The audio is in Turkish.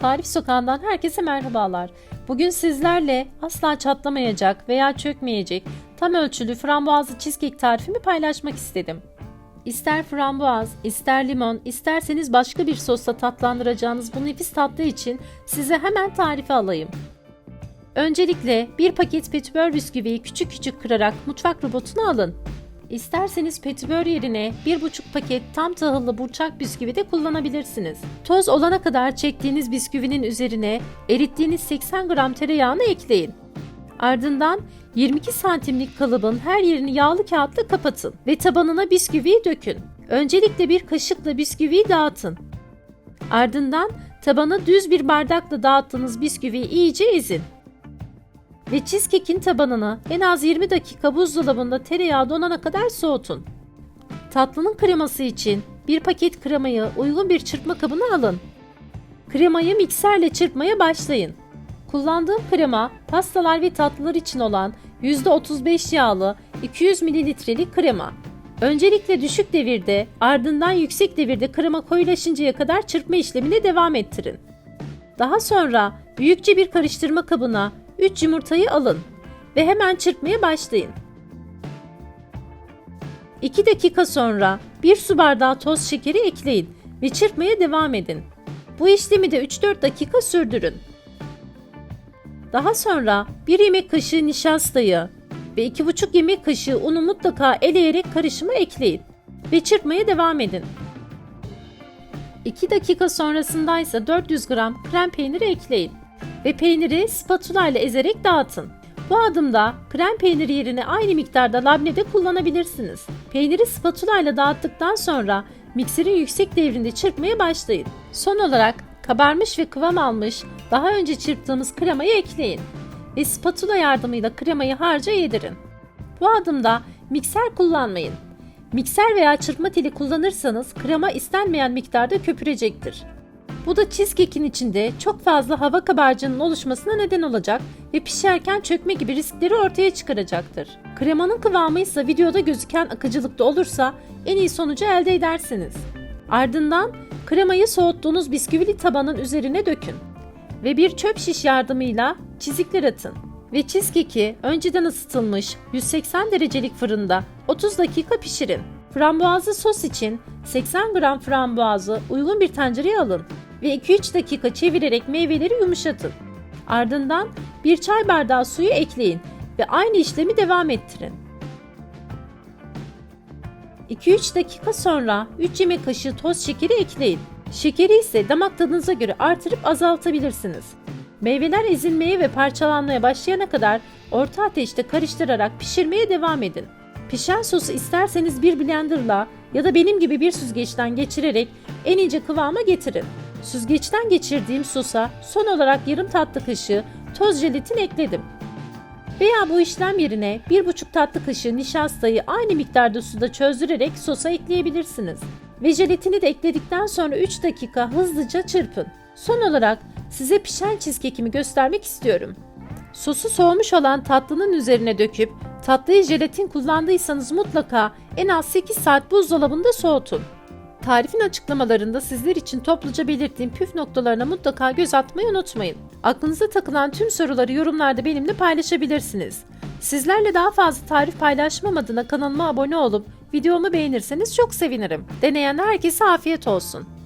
Tarif Sokağı'ndan herkese merhabalar. Bugün sizlerle asla çatlamayacak veya çökmeyecek tam ölçülü frambuazlı cheesecake tarifimi paylaşmak istedim. İster frambuaz, ister limon, isterseniz başka bir sosla tatlandıracağınız bu nefis tatlı için size hemen tarifi alayım. Öncelikle bir paket petibör bisküviyi küçük küçük kırarak mutfak robotuna alın. İsterseniz petibör yerine 1,5 paket tam tahıllı burçak bisküvi de kullanabilirsiniz. Toz olana kadar çektiğiniz bisküvinin üzerine erittiğiniz 80 gram tereyağını ekleyin. Ardından 22 santimlik kalıbın her yerini yağlı kağıtla kapatın ve tabanına bisküviyi dökün. Öncelikle bir kaşıkla bisküviyi dağıtın. Ardından tabana düz bir bardakla dağıttığınız bisküviyi iyice ezin ve cheesecake'in tabanını en az 20 dakika buzdolabında tereyağı donana kadar soğutun. Tatlının kreması için bir paket kremayı uygun bir çırpma kabına alın. Kremayı mikserle çırpmaya başlayın. Kullandığım krema pastalar ve tatlılar için olan %35 yağlı 200 mililitrelik krema. Öncelikle düşük devirde ardından yüksek devirde krema koyulaşıncaya kadar çırpma işlemine devam ettirin. Daha sonra büyükçe bir karıştırma kabına 3 yumurtayı alın ve hemen çırpmaya başlayın. 2 dakika sonra 1 su bardağı toz şekeri ekleyin ve çırpmaya devam edin. Bu işlemi de 3-4 dakika sürdürün. Daha sonra 1 yemek kaşığı nişastayı ve 2,5 yemek kaşığı unu mutlaka eleyerek karışıma ekleyin ve çırpmaya devam edin. 2 dakika sonrasında ise 400 gram krem peyniri ekleyin ve peyniri spatula ile ezerek dağıtın. Bu adımda krem peyniri yerine aynı miktarda labne de kullanabilirsiniz. Peyniri spatula ile dağıttıktan sonra mikserin yüksek devrinde çırpmaya başlayın. Son olarak kabarmış ve kıvam almış daha önce çırptığımız kremayı ekleyin ve spatula yardımıyla kremayı harca yedirin. Bu adımda mikser kullanmayın. Mikser veya çırpma teli kullanırsanız krema istenmeyen miktarda köpürecektir. Bu da cheesecake'in içinde çok fazla hava kabarcığının oluşmasına neden olacak ve pişerken çökme gibi riskleri ortaya çıkaracaktır. Kremanın kıvamı ise videoda gözüken akıcılıkta olursa en iyi sonucu elde edersiniz. Ardından kremayı soğuttuğunuz bisküvili tabanın üzerine dökün ve bir çöp şiş yardımıyla çizikler atın ve cheesecake'i önceden ısıtılmış 180 derecelik fırında 30 dakika pişirin. Frambuazlı sos için 80 gram frambuazı uygun bir tencereye alın ve 2-3 dakika çevirerek meyveleri yumuşatın. Ardından bir çay bardağı suyu ekleyin ve aynı işlemi devam ettirin. 2-3 dakika sonra 3 yemek kaşığı toz şekeri ekleyin. Şekeri ise damak tadınıza göre artırıp azaltabilirsiniz. Meyveler ezilmeye ve parçalanmaya başlayana kadar orta ateşte karıştırarak pişirmeye devam edin. Pişen sosu isterseniz bir blenderla ya da benim gibi bir süzgeçten geçirerek en ince kıvama getirin. Süzgeçten geçirdiğim sosa son olarak yarım tatlı kaşığı toz jelatin ekledim. Veya bu işlem yerine 1,5 tatlı kaşığı nişastayı aynı miktarda suda çözdürerek sosa ekleyebilirsiniz. Ve jelatini de ekledikten sonra 3 dakika hızlıca çırpın. Son olarak size pişen cheesecake'imi göstermek istiyorum. Sosu soğumuş olan tatlının üzerine döküp tatlıyı jelatin kullandıysanız mutlaka en az 8 saat buzdolabında soğutun. Tarifin açıklamalarında sizler için topluca belirttiğim püf noktalarına mutlaka göz atmayı unutmayın. Aklınıza takılan tüm soruları yorumlarda benimle paylaşabilirsiniz. Sizlerle daha fazla tarif paylaşmam adına kanalıma abone olup videomu beğenirseniz çok sevinirim. Deneyen herkese afiyet olsun.